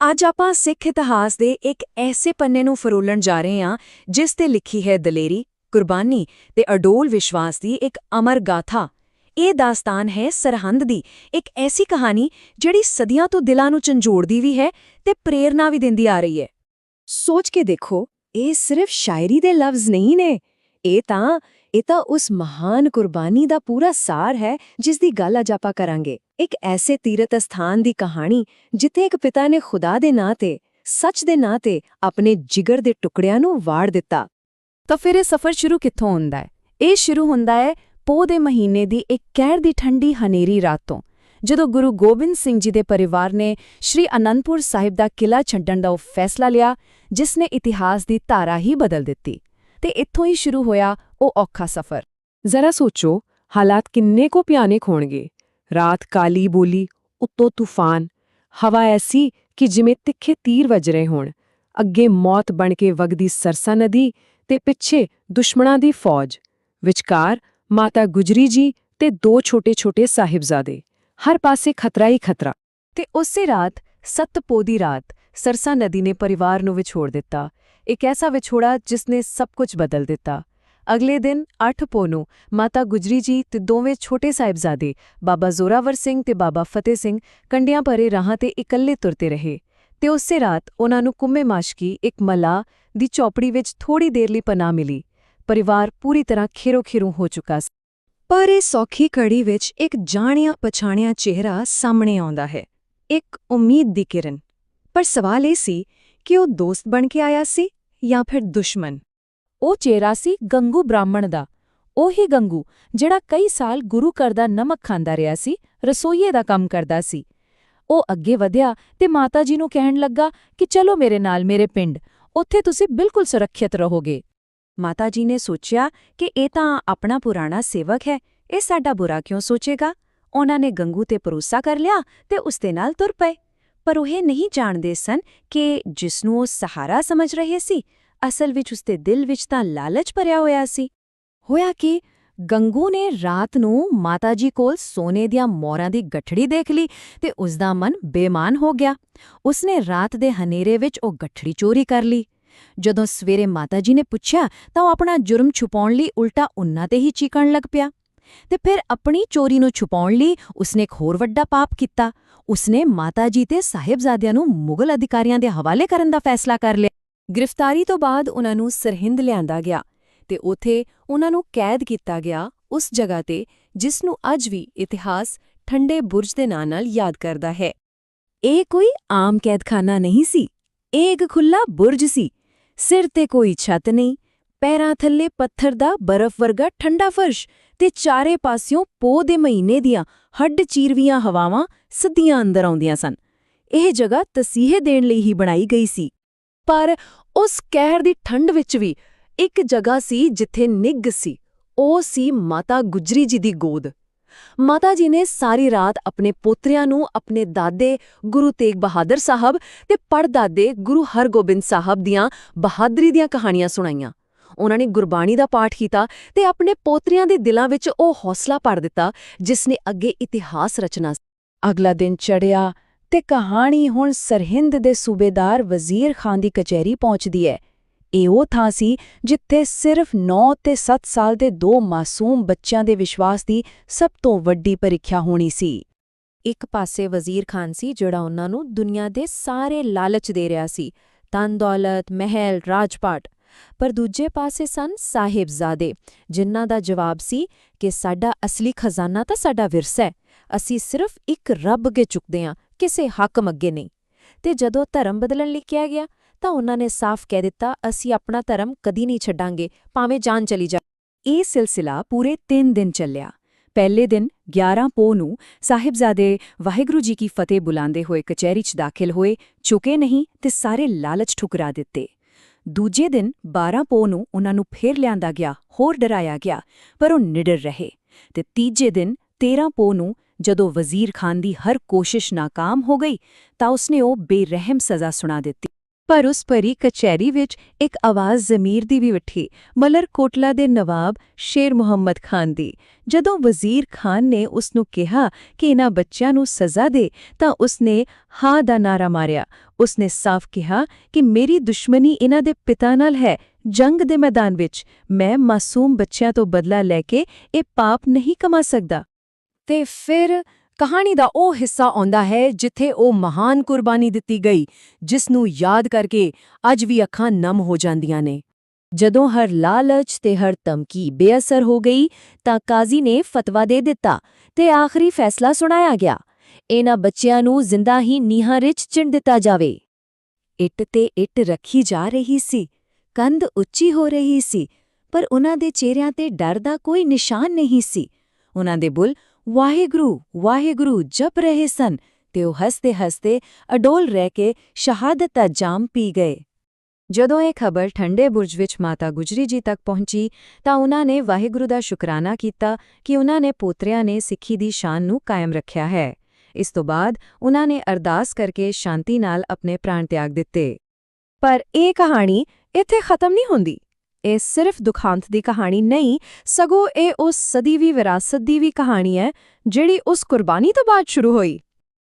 ਅੱਜ ਆਪਾਂ ਸਿੱਖ ਇਤਿਹਾਸ ਦੇ ਇੱਕ ਐਸੇ ਪੰਨੇ ਨੂੰ ਫਰੋਲਣ ਜਾ ਰਹੇ ਹਾਂ, ਜਿਸ ਤੇ ਲਿਖੀ ਹੈ ਦਲੇਰੀ, ਕੁਰਬਾਨੀ ਤੇ ਅਡੋਲ ਵਿਸ਼ਵਾਸ ਦੀ ਇੱਕ ਅਮਰ ਗਾਥਾ। ਇਹ ਦਾਸਤਾਨ ਹੈ ਸਰਹੰਦ ਦੀ ਇੱਕ ਐਸੀ ਕਹਾਣੀ ਜਿਹੜੀ ਸਦੀਆਂ ਤੋਂ ਦਿਲਾਂ ਨੂੰ ਝੰਜੋੜਦੀ ਵੀ ਹੈ ਤੇ ਪ੍ਰੇਰਣਾ ਵੀ ਦਿੰਦੀ ਆ ਰਹੀ ਹੈ। ਸੋਚ ਕੇ ਦੇਖੋ, ਇਹ ਸਿਰਫ ਸ਼ਾਇਰੀ ਦੇ ਲਫ਼ਜ਼ ਨਹੀਂ ਨੇ। ਇਹ ਤਾਂ ਇਹ ਤਾਂ ਉਸ ਮਹਾਨ ਕੁਰਬਾਨੀ ਦਾ ਪੂਰਾ ਸਾਰ ਹੈ ਜਿਸ ਦੀ ਗੱਲ ਅੱਜ ਆਪਾਂ ਕਰਾਂਗੇ। ਇੱਕ ਐਸੇ ਤੀਰਥ ਸਥਾਨ ਦੀ ਕਹਾਣੀ ਜਿੱਥੇ ਇੱਕ ਪਿਤਾ ਨੇ ਖੁਦਾ ਦੇ ਨਾਂ ਤੇ, ਸੱਚ ਦੇ ਨਾਂ ਤੇ ਆਪਣੇ ਜਿਗਰ ਦੇ ਟੁਕੜਿਆਂ ਨੂੰ ਵਾੜ ਦਿੱਤਾ। ਤਾਂ ਫਿਰ ਇਹ ਸਫ਼ਰ ਸ਼ੁਰੂ ਕਿੱਥੋਂ ਹੁੰਦਾ ਹੈ? ਇਹ ਸ਼ੁਰੂ ਹੁੰਦਾ ਹੈ ਪੋਹ ਦੇ ਮਹੀਨੇ ਦੀ ਇੱਕ ਕਹਿਰ ਦੀ ਠੰਡੀ ਹਨੇਰੀ ਰਾਤ ਤੋਂ ਜਦੋਂ ਗੁਰੂ ਗੋਬਿੰਦ ਸਿੰਘ ਜੀ ਦੇ ਪਰਿਵਾਰ ਨੇ ਸ਼੍ਰੀ ਅਨੰਦਪੁਰ ਸਾਹਿਬ ਦਾ ਕਿਲਾ ਛੱਡਣ ਦਾ ਉਹ ਫੈਸਲਾ ਲਿਆ, ਜਿਸ ਨੇ ਇਤਿਹਾਸ ਦੀ ਧਾਰਾ ਹੀ ਬਦਲ ਦਿੱਤੀ। ਤੇ ਇੱਥੋਂ ਹੀ ਸ਼ੁਰੂ ਹੋਇਆ ਉਹ ਔਖਾ ਸਫ਼ਰ। ਜ਼ਰਾ ਸੋਚੋ, ਹਾਲਾਤ ਕਿੰਨੇ ਕੋ ਭਿਆਨਕ ਹੋਣਗੇ। ਰਾਤ ਕਾਲੀ ਬੋਲੀ, ਉੱਤੋਂ ਤੂਫਾਨ। ਹਵਾ ਐਸੀ ਕਿ ਜਿਵੇਂ ਤਿੱਖੇ ਤੀਰ ਵੱਜ ਰਹੇ ਹੋਣ। ਅੱਗੇ ਮੌਤ ਬਣ ਕੇ ਵਗਦੀ ਸਰਸਾ ਨਦੀ ਤੇ ਪਿੱਛੇ ਦੁਸ਼ਮਣਾਂ ਦੀ ਫੌਜ। ਵਿਚਕਾਰ ਮਾਤਾ ਗੁਜਰੀ ਜੀ ਤੇ ਦੋ ਛੋਟੇ-ਛੋਟੇ ਸਾਹਿਬਜ਼ਾਦੇ। ਹਰ ਪਾਸੇ ਖਤਰਾ ਹੀ ਖਤਰਾ। ਤੇ ਉਸੇ ਰਾਤ ਸੱਤ ਪੋਹ ਦੀ ਰਾਤ, ਸਰਸਾ ਨਦੀ ਨੇ ਪਰਿਵਾਰ ਨੂੰ ਵਿਛੋੜ ਦਿੱਤਾ। ਇੱਕ ਐਸਾ ਵਿਛੋੜਾ ਜਿਸ ਨੇ ਸਭ ਕੁਝ ਬਦਲ ਦਿੱਤਾ। ਅਗਲੇ ਦਿਨ 8 ਪੋ ਨੂੰ ਮਾਤਾ ਗੁਜਰੀ ਜੀ ਤੇ ਦੋਵੇਂ ਛੋਟੇ ਸਾਹਿਬਜ਼ਾਦੇ, ਬਾਬਾ ਜ਼ੋਰਾਵਰ ਸਿੰਘ ਤੇ ਬਾਬਾ ਫਤਿਹ ਸਿੰਘ, ਕੰਡਿਆਂ ਭਰੇ ਰਾਹਾਂ ਤੇ ਇਕੱਲੇ ਤੁਰਤੇ ਰਹੇ। ਤੇ ਉਸੇ ਰਾਤ ਉਹਨਾਂ ਨੂੰ ਕੁੰਮੇ ਮਾਸ਼ਕੀ ਇੱਕ ਮਲਾ ਦੀ ਚੌਪੜੀ ਵਿੱਚ ਥੋੜੀ ਦੇਰ ਲਈ ਪਨਾਹ ਮਿਲੀ। ਪਰਿਵਾਰ ਪੂਰੀ ਤਰ੍ਹਾਂ ਖੇਰੋ-ਖੇਰੂ ਹੋ ਚੁੱਕਾ ਸੀ। ਪਰ ਇਹ ਸੌਖੀ ਕੜੀ ਵਿੱਚ ਇੱਕ ਜਾਣਿਆ ਪਛਾਣਿਆ ਚਿਹਰਾ ਸਾਹਮਣੇ ਆਉਂਦਾ ਹੈ। ਇੱਕ ਉਮੀਦ ਦੀ ਕਿਰਨ। ਪਰ ਸਵਾਲ ਇਹ ਸੀ ਕਿ ਉਹ ਦੋਸਤ ਬਣ ਕੇ ਆਇਆ ਸੀ ਜਾਂ ਫਿਰ ਦੁਸ਼ਮਣ? ਉਹ ਚਿਹਰਾ ਸੀ ਗੰਗੂ ਬ੍ਰਾਹਮਣ ਦਾ। ਉਹੀ ਗੰਗੂ, ਜਿਹੜਾ ਕਈ ਸਾਲ ਗੁਰੂ ਘਰ ਦਾ ਨਮਕ ਖਾਂਦਾ ਰਿਹਾ ਸੀ, ਰਸੋਈਏ ਦਾ ਕੰਮ ਕਰਦਾ ਸੀ। ਉਹ ਅੱਗੇ ਵਧਿਆ ਤੇ ਮਾਤਾ ਜੀ ਨੂੰ ਕਹਿਣ ਲੱਗਾ ਕਿ ਚਲੋ ਮੇਰੇ ਨਾਲ ਮੇਰੇ ਪਿੰਡ, ਉੱਥੇ ਤੁਸੀਂ ਬਿਲਕੁਲ ਸੁਰੱਖਿਅਤ ਰਹੋਗੇ। ਮਾਤਾ ਜੀ ਨੇ ਸੋਚਿਆ ਕਿ ਇਹ ਤਾਂ ਆਪਣਾ ਪੁਰਾਣਾ ਸੇਵਕ ਹੈ, ਇਹ ਸਾਡਾ ਬੁਰਾ ਕਿਉਂ ਸੋਚੇਗਾ? ਉਹਨਾਂ ਨੇ ਗੰਗੂ ਤੇ ਭਰੋਸਾ ਕਰ ਲਿਆ ਤੇ ਉਸ ਦੇ ਨਾਲ ਤੁਰ ਪਏ। ਪਰ ਉਹ ਨਹੀਂ ਜਾਣਦੇ ਸਨ ਕਿ ਜਿਸ ਨੂੰ ਉਹ ਸਹਾਰਾ ਸਮਝ ਰਹੇ ਸੀ ਅਸਲ ਵਿੱਚ ਉਸਦੇ ਦਿਲ ਵਿੱਚ ਤਾਂ ਲਾਲਚ ਭਰਿਆ ਹੋਇਆ ਸੀ। ਹੋਇਆ ਕਿ? ਗੰਗੂ ਨੇ ਰਾਤ ਨੂੰ ਮਾਤਾ ਜੀ ਕੋਲ ਸੋਨੇ ਦੀਆਂ ਮੋਰਾਂ ਦੀ ਗੱਠੜੀ ਦੇਖ ਲਈ ਤੇ ਉਸ ਦਾ ਮਨ ਬੇਮਾਨ ਹੋ ਗਿਆ। ਉਸਨੇ ਰਾਤ ਦੇ ਹਨੇਰੇ ਵਿੱਚ ਉਹ ਗੱਠੜੀ ਚੋਰੀ ਕਰ ਲਈ। ਜਦੋਂ ਸਵੇਰੇ ਮਾਤਾ ਜੀ ਨੇ ਪੁੱਛਿਆ ਤਾਂ ਉਹ ਆਪਣਾ ਜੁਰਮ ਛੁਪਾਉਣ ਲਈ ਉਲਟਾ ਉਨ੍ਹਾਂ ਤੇ ਹੀ ਚੀਕਣ ਲੱਗ ਪਿਆ। ਤੇ ਫਿਰ ਆਪਣੀ ਚੋਰੀ ਨੂੰ ਛੁਪਾਉਣ ਲਈ ਉਸਨੇ ਇੱਕ ਹੋਰ ਵੱਡਾ ਪਾਪ ਕੀਤਾ। ਉਸਨੇ ਮਾਤਾ ਜੀ ਤੇ ਸਾਹਿਬਜ਼ਾਦਿਆਂ ਨੂੰ ਮੁਗਲ ਅਧਿਕਾਰੀਆਂ ਦੇ ਹਵਾਲੇ ਕਰਨ ਦਾ ਫੈਸਲਾ ਕਰ ਲਿਆ। ਗ੍ਰਿਫਤਾਰੀ ਤੋਂ ਬਾਅਦ ਉਹਨਾਂ ਨੂੰ ਸਰਹਿੰਦ ਲਿਆਂਦਾ ਗਿਆ ਤੇ ਉਥੇ ਉਹਨਾਂ ਨੂੰ ਕੈਦ ਕੀਤਾ ਗਿਆ ਉਸ ਜਗ੍ਹਾ ਤੇ, ਜਿਸ ਨੂੰ ਅੱਜ ਵੀ ਇਤਿਹਾਸ ਠੰਡੇ ਬੁਰਜ ਦੇ ਨਾਂ ਨਾਲ ਯਾਦ ਕਰਦਾ ਹੈ। ਇਹ ਕੋਈ ਆਮ ਕੈਦਖਾਨਾ ਨਹੀਂ ਸੀ। ਇਹ ਇੱਕ ਖੁੱਲਾ ਬੁਰਜ ਸੀ। ਸਿਰ ਤੇ ਕੋਈ ਛੱਤ ਨਹੀਂ, ਪੈਰਾਂ ਥੱਲੇ ਪੱਥਰ ਦਾ ਬਰਫ਼ ਵਰਗਾ ਠੰਡਾ ਫਰਸ਼ ਤੇ ਚਾਰੇ ਪਾਸਿਓਂ ਪੋਹ ਦੇ ਮਹੀਨੇ ਦੀਆਂ ਹੱਡ ਚੀਰਵੀਆਂ ਹਵਾਵਾਂ ਸਿੱਧੀਆਂ ਅੰਦਰ ਆਉਂਦੀਆਂ ਸਨ। ਇਹ ਜਗ੍ਹਾ ਤਸੀਹੇ ਦੇਣ ਲਈ ਹੀ ਬਣਾਈ ਗਈ ਸੀ। ਪਰ ਉਸ ਕਹਿਰ ਦੀ ਠੰਡ ਵਿੱਚ ਵੀ ਇੱਕ ਜਗ੍ਹਾ ਸੀ ਜਿੱਥੇ ਨਿੱਘ ਸੀ, ਉਹ ਸੀ ਮਾਤਾ ਗੁਜਰੀ ਜੀ ਦੀ ਗੋਦ। ਮਾਤਾ ਜੀ ਨੇ ਸਾਰੀ ਰਾਤ ਆਪਣੇ ਪੋਤਰਿਆਂ ਨੂੰ ਆਪਣੇ ਦਾਦੇ ਗੁਰੂ ਤੇਗ ਬਹਾਦਰ ਸਾਹਿਬ ਤੇ ਪੜਦਾਦੇ ਗੁਰੂ ਹਰਗੋਬਿੰਦ ਸਾਹਿਬ ਦੀਆਂ ਬਹਾਦਰੀ ਦੀਆਂ ਕਹਾਣੀਆਂ ਸੁਣਾਈਆਂ। ਉਹਨਾਂ ਨੇ ਗੁਰਬਾਣੀ ਦਾ ਪਾਠ ਕੀਤਾ ਤੇ ਆਪਣੇ ਪੋਤਰਿਆਂ ਦੇ ਦਿਲਾਂ ਵਿੱਚ ਉਹ ਹੌਸਲਾ ਭਰ ਦਿੱਤਾ, ਜਿਸ ਨੇ ਅੱਗੇ ਇਤਿਹਾਸ ਰਚਨਾ ਅਗਲਾ ਦਿਨ ਚੜਿਆ ਤੇ ਕਹਾਣੀ ਹੁਣ ਸਰਹਿੰਦ ਦੇ ਸੂਬੇਦਾਰ ਵਜ਼ੀਰ ਖਾਨ ਦੀ ਕਚਹਿਰੀ ਪਹੁੰਚਦੀ ਹੈ। ਇਹ ਉਹ ਥਾਂ ਸੀ ਜਿੱਥੇ ਸਿਰਫ 9 ਤੇ 7 ਸਾਲ ਦੇ ਦੋ ਮਾਸੂਮ ਬੱਚਿਆਂ ਦੇ ਵਿਸ਼ਵਾਸ ਦੀ ਸਭ ਤੋਂ ਵੱਡੀ ਪਰੀਖਿਆ ਹੋਣੀ ਸੀ। ਇੱਕ ਪਾਸੇ ਵਜ਼ੀਰ ਖਾਨ ਸੀ ਜਿਹੜਾ ਉਹਨਾਂ ਨੂੰ ਦੁਨੀਆ ਦੇ ਸਾਰੇ ਲਾਲਚ ਦੇ ਰਿਹਾ ਸੀ ਤਨ ਦੌਲਤ, ਮਹਿਲ, ਰਾਜਪਾਟ। ਪਰ ਦੂਜੇ ਪਾਸੇ ਸਨ ਸਾਹਿਬਜ਼ਾਦੇ, ਜਿਨ੍ਹਾਂ ਦਾ ਜਵਾਬ ਸੀ ਕਿ ਸਾਡਾ ਅਸਲੀ ਖਜ਼ਾਨਾ ਤਾਂ ਸਾਡਾ ਵਿਰਸਾ ਹੈ, ਅਸੀਂ ਸਿਰਫ ਇੱਕ ਰੱਬ ਕੇ ਚੁੱਕਦੇ ਹਾਂ ਕਿਸੇ ਹਾਕਮ ਅੱਗੇ ਨਹੀਂ। ਤੇ ਜਦੋਂ ਧਰਮ ਬਦਲਣ ਲਈ ਕਿਹਾ ਗਿਆ, ਤਾਂ ਉਹਨਾਂ ਨੇ ਸਾਫ਼ ਕਹਿ ਦਿੱਤਾ, ਅਸੀਂ ਆਪਣਾ ਧਰਮ ਕਦੀ ਨਹੀਂ ਛੱਡਾਂਗੇ, ਭਾਵੇਂ ਜਾਨ ਚਲੀ ਜਾ ਇਹ ਸਿਲਸਿਲਾ ਪੂਰੇ 3 ਦਿਨ ਚੱਲਿਆ। ਪਹਿਲੇ ਦਿਨ 11 ਪੋਹ ਨੂੰ ਸਾਹਿਬਜ਼ਾਦੇ ਵਾਹਿਗੁਰੂ ਜੀ ਕੀ ਫਤਿਹ ਬੁਲਾਉਂਦੇ ਹੋਏ ਕਚਹਿਰੀ 'ਚ ਦਾਖਲ ਹੋਏ ਚੁਕੇ ਨਹੀਂ ਤੇ ਸਾਰੇ ਲਾਲਚ ਠੁਕਰਾ ਦਿੱਤੇ। ਦੂਜੇ ਦਿਨ 12 ਪੋਹ ਨੂੰ ਉਹਨਾਂ ਨੂੰ ਫੇਰ ਲਿਆਂਦਾ ਗਿਆ, ਹੋਰ ਡਰਾਇਆ ਗਿਆ, ਪਰ ਉਹ ਨਿਡਰ ਰਹੇ। ਤੇ ਤੀਜੇ ਦਿਨ 13 ਪੋਹ ਨੂੰ ਜਦੋਂ ਵਜ਼ੀਰ ਖਾਨ ਦੀ ਹਰ ਕੋਸ਼ਿਸ਼ ਨਾਕਾਮ ਹੋ ਗਈ ਤਾਂ ਉਸਨੇ ਉਹ ਬੇਰਹਿਮ ਸਜ਼ਾ ਸੁਣਾ ਦਿੱਤੀ। ਪਰ ਉਸ ਭਰੀ ਕਚਹਿਰੀ ਵਿੱਚ ਇੱਕ ਆਵਾਜ਼ ਜ਼ਮੀਰ ਦੀ ਵੀ ਉੱਠੀ, ਮਲਰ ਕੋਟਲਾ ਦੇ ਨਵਾਬ ਸ਼ੇਰ ਮੁਹੰਮਦ ਖਾਨ ਦੀ। ਜਦੋਂ ਵਜ਼ੀਰ ਖਾਨ ਨੇ ਉਸ ਨੂੰ ਕਿਹਾ ਕਿ ਇਹਨਾਂ ਬੱਚਿਆਂ ਨੂੰ ਸਜ਼ਾ ਦੇ ਤਾਂ ਉਸਨੇ ਹਾਂ ਦਾ ਨਾਰਾ ਮਾਰਿਆ। ਉਸਨੇ ਸਾਫ਼ ਕਿਹਾ ਕਿ ਮੇਰੀ ਦੁਸ਼ਮਣੀ ਇਹਨਾਂ ਦੇ ਪਿਤਾ ਨਾਲ ਹੈ, ਜੰਗ ਦੇ ਮੈਦਾਨ ਵਿੱਚ। ਮੈਂ ਮਾਸੂਮ ਬੱਚਿਆਂ ਤੋਂ ਬਦਲਾ ਲੈ ਕੇ ਇਹ ਪਾਪ ਨਹੀਂ ਕਮਾ ਸਕਦਾ। ਤੇ ਫਿਰ ਕਹਾਣੀ ਦਾ ਉਹ ਹਿੱਸਾ ਆਉਂਦਾ ਹੈ ਜਿੱਥੇ ਉਹ ਮਹਾਨ ਕੁਰਬਾਨੀ ਦਿੱਤੀ ਗਈ ਜਿਸ ਨੂੰ ਯਾਦ ਕਰਕੇ ਅੱਜ ਵੀ ਅੱਖਾਂ ਨਮ ਹੋ ਜਾਂਦੀਆਂ ਨੇ। ਜਦੋਂ ਹਰ ਲਾਲਚ ਤੇ ਹਰ ਧਮਕੀ ਬੇਅਸਰ ਹੋ ਗਈ ਤਾਂ ਕਾਜ਼ੀ ਨੇ ਫਤਵਾ ਦੇ ਦਿੱਤਾ ਤੇ ਆਖਰੀ ਫੈਸਲਾ ਸੁਣਾਇਆ ਗਿਆ, ਇਹਨਾਂ ਬੱਚਿਆਂ ਨੂੰ ਜ਼ਿੰਦਾ ਹੀ ਨੀਹਾਂ ਵਿੱਚ ਚਿਣ ਦਿੱਤਾ ਜਾਵੇ। ਇੱਟ ਤੇ ਇੱਟ ਰੱਖੀ ਜਾ ਰਹੀ ਸੀ, ਕੰਧ ਉੱਚੀ ਹੋ ਰਹੀ ਸੀ, ਪਰ ਉਹਨਾਂ ਦੇ ਚਿਹਰਿਆਂ ਤੇ ਡਰ ਦਾ ਕੋਈ ਨਿਸ਼ਾਨ ਨਹੀਂ ਸੀ। ਉਹਨਾਂ ਦੇ ਬੁੱਲ ਵਾਹਿਗੁਰੂ ਵਾਹਿਗੁਰੂ ਜਪ ਰਹੇ ਸਨ। ਤੇ ਉਹ ਹੱਸਦੇ ਹੱਸਦੇ ਅਡੋਲ ਰਹਿ ਕੇ ਸ਼ਹਾਦਤ ਦਾ ਜਾਮ ਪੀ ਗਏ। ਜਦੋਂ ਇਹ ਖਬਰ ਠੰਡੇ ਬੁਰਜ ਵਿੱਚ ਮਾਤਾ ਗੁਜਰੀ ਜੀ ਤੱਕ ਪਹੁੰਚੀ, ਤਾਂ ਉਹਨਾਂ ਨੇ ਵਾਹਿਗੁਰੂ ਦਾ ਸ਼ੁਕਰਾਨਾ ਕੀਤਾ ਕਿ ਉਹਨਾਂ ਨੇ ਪੋਤਰਿਆਂ ਨੇ ਸਿੱਖੀ ਦੀ ਸ਼ਾਨ ਨੂੰ ਕਾਇਮ ਰੱਖਿਆ ਹੈ। ਇਸ ਤੋਂ ਬਾਅਦ ਉਹਨਾਂ ਨੇ ਅਰਦਾਸ ਕਰਕੇ ਸ਼ਾਂਤੀ ਨਾਲ ਆਪਣੇ ਪ੍ਰਾਣ ਤਿਆਗ ਦਿੱਤੇ। ਪਰ ਇਹ ਕਹਾਣੀ ਇੱਥੇ ਖਤਮ ਨਹੀਂ ਹੁੰਦੀ। ਇਹ ਸਿਰਫ ਦੁਖਾਂਤ ਦੀ ਕਹਾਣੀ ਨਹੀਂ, ਸਗੋਂ ਇਹ ਉਸ ਸਦੀਵੀ ਵਿਰਾਸਤ ਦੀ ਵੀ ਕਹਾਣੀ ਹੈ, ਜਿਹੜੀ ਉਸ ਕੁਰਬਾਨੀ ਤੋਂ ਬਾਅਦ ਸ਼ੁਰੂ ਹੋਈ।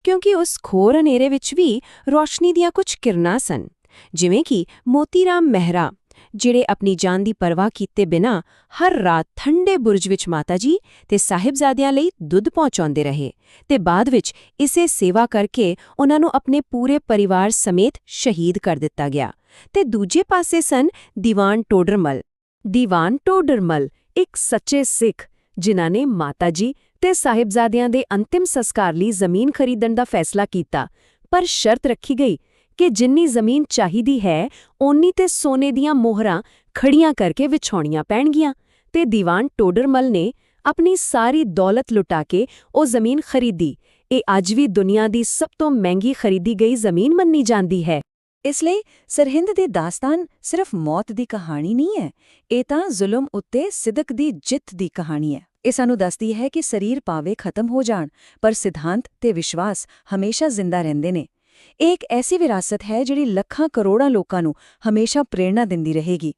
ਕਿਉਂਕਿ ਉਸ ਖੋਰ ਹਨੇਰੇ ਵਿੱਚ ਵੀ ਰੋਸ਼ਨੀ ਦੀਆਂ ਕੁਝ ਕਿਰਨਾਂ ਸਨ, ਜਿਵੇਂ ਕਿ ਮੋਤੀਰਾਮ ਮਹਿਰਾ, ਜਿਹੜੇ ਆਪਣੀ ਜਾਨ ਦੀ ਪਰਵਾਹ ਕੀਤੇ ਬਿਨਾਂ ਹਰ ਰਾਤ ਠੰਡੇ ਬੁਰਜ ਵਿੱਚ ਮਾਤਾ ਜੀ ਤੇ ਸਾਹਿਬਜ਼ਾਦਿਆਂ ਲਈ ਦੁੱਧ ਪਹੁੰਚਾਉਂਦੇ ਰਹੇ ਤੇ ਬਾਅਦ ਵਿੱਚ ਇਸੇ ਸੇਵਾ ਕਰਕੇ ਉਹਨਾਂ ਨੂੰ ਆਪਣੇ ਪੂਰੇ ਪਰਿਵਾਰ ਸਮੇਤ ਸ਼ਹੀਦ ਕਰ ਦਿੱਤਾ ਗਿਆ। ਤੇ ਦੂਜੇ ਪਾਸੇ ਸਨ ਦੀਵਾਨ ਟੋਡਰਮਲ। ਦੀਵਾਨ ਟੋਡਰਮਲ, ਇੱਕ ਸੱਚੇ ਸਿੱਖ, ਜਿਨ੍ਹਾਂ ਨੇ ਮਾਤਾ ਜੀ ਤੇ ਸਾਹਿਬਜ਼ਾਦਿਆਂ ਦੇ ਅੰਤਿਮ ਸੰਸਕਾਰ ਲਈ ਜ਼ਮੀਨ ਖਰੀਦਣ ਦਾ ਫੈਸਲਾ ਕੀਤਾ। ਪਰ ਸ਼ਰਤ ਰੱਖੀ ਗਈ ਕਿ ਜਿੰਨੀ ਜ਼ਮੀਨ ਚਾਹੀਦੀ ਹੈ, ਓਨੀ ਤੇ ਸੋਨੇ ਦੀਆਂ ਮੋਹਰਾਂ ਖੜੀਆਂ ਕਰਕੇ ਵਿਛਾਉਣੀਆਂ ਪੈਣਗੀਆਂ ਤੇ ਦੀਵਾਨ ਟੋਡਰਮਲ ਨੇ ਆਪਣੀ ਸਾਰੀ ਦੌਲਤ ਲੁਟਾ ਕੇ ਉਹ ਜ਼ਮੀਨ ਖਰੀਦੀ। ਇਹ ਅੱਜ ਵੀ ਦੁਨੀਆ ਦੀ ਸਭ ਤੋਂ ਮਹਿੰਗੀ ਖਰੀਦੀ ਗਈ ਜ਼ਮੀਨ ਮੰਨੀ ਜਾਂਦੀ ਹੈ। ਇਸ ਲਈ ਸਰਹਿੰਦ ਦੀ ਦਾਸਤਾਨ ਸਿਰਫ ਮੌਤ ਦੀ ਕਹਾਣੀ ਨਹੀਂ ਹੈ, ਇਹ ਤਾਂ ਜ਼ੁਲਮ ਉੱਤੇ ਸਿਦਕ ਦੀ ਜਿੱਤ ਦੀ ਕਹਾਣੀ ਹੈ। ਇਹ ਸਾਨੂੰ ਦੱਸਦੀ ਹੈ ਕਿ ਸਰੀਰ ਪਾਵੇ ਖਤਮ ਹੋ ਜਾਣ, ਪਰ ਸਿਧਾਂਤ ਤੇ ਵਿਸ਼ਵਾਸ ਹਮੇਸ਼ਾ ਜ਼ਿੰਦਾ ਰਹਿੰਦੇ ਨੇ। ਇਹ ਇੱਕ ਐਸੀ ਵਿਰਾਸਤ ਹੈ ਜਿਹੜੀ ਲੱਖਾਂ ਕਰੋੜਾਂ ਲੋਕਾਂ ਨੂੰ ਹਮੇਸ਼ਾ ਪ੍ਰੇਰਣਾ ਦਿੰਦੀ ਰਹੇਗੀ।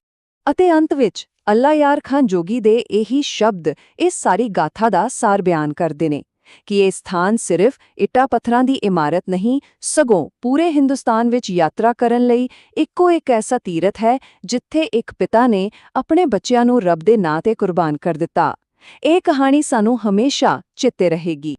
ਅਤੇ ਅੰਤ ਵਿੱਚ ਅੱਲਾ ਯਾਰ ਖਾਨ ਜੋਗੀ ਦੇ ਇਹੀ ਸ਼ਬਦ ਇਸ ਸਾਰੀ ਗਾਥਾ ਦਾ ਸਾਰ ਬਿਆਨ ਕਰਦੇ ਨੇ। ਕਿ ਇਹ ਸਥਾਨ ਸਿਰਫ ਇੱਟਾਂ ਪੱਥਰਾਂ ਦੀ ਇਮਾਰਤ ਨਹੀਂ, ਸਗੋਂ ਪੂਰੇ ਹਿੰਦੁਸਤਾਨ ਵਿੱਚ ਯਾਤਰਾ ਕਰਨ ਲਈ ਇੱਕੋ ਇੱਕ ਐਸਾ ਤੀਰਥ ਹੈ ਜਿੱਥੇ ਇੱਕ ਪਿਤਾ ਨੇ ਆਪਣੇ ਬੱਚਿਆਂ ਨੂੰ ਰੱਬ ਦੇ ਨਾਂ ਤੇ ਕੁਰਬਾਨ ਕਰ ਦਿੱਤਾ। ਇਹ ਕਹਾਣੀ ਸਾਨੂੰ ਹਮੇਸ਼ਾ ਚਿੱਤੇ ਰਹੇਗੀ।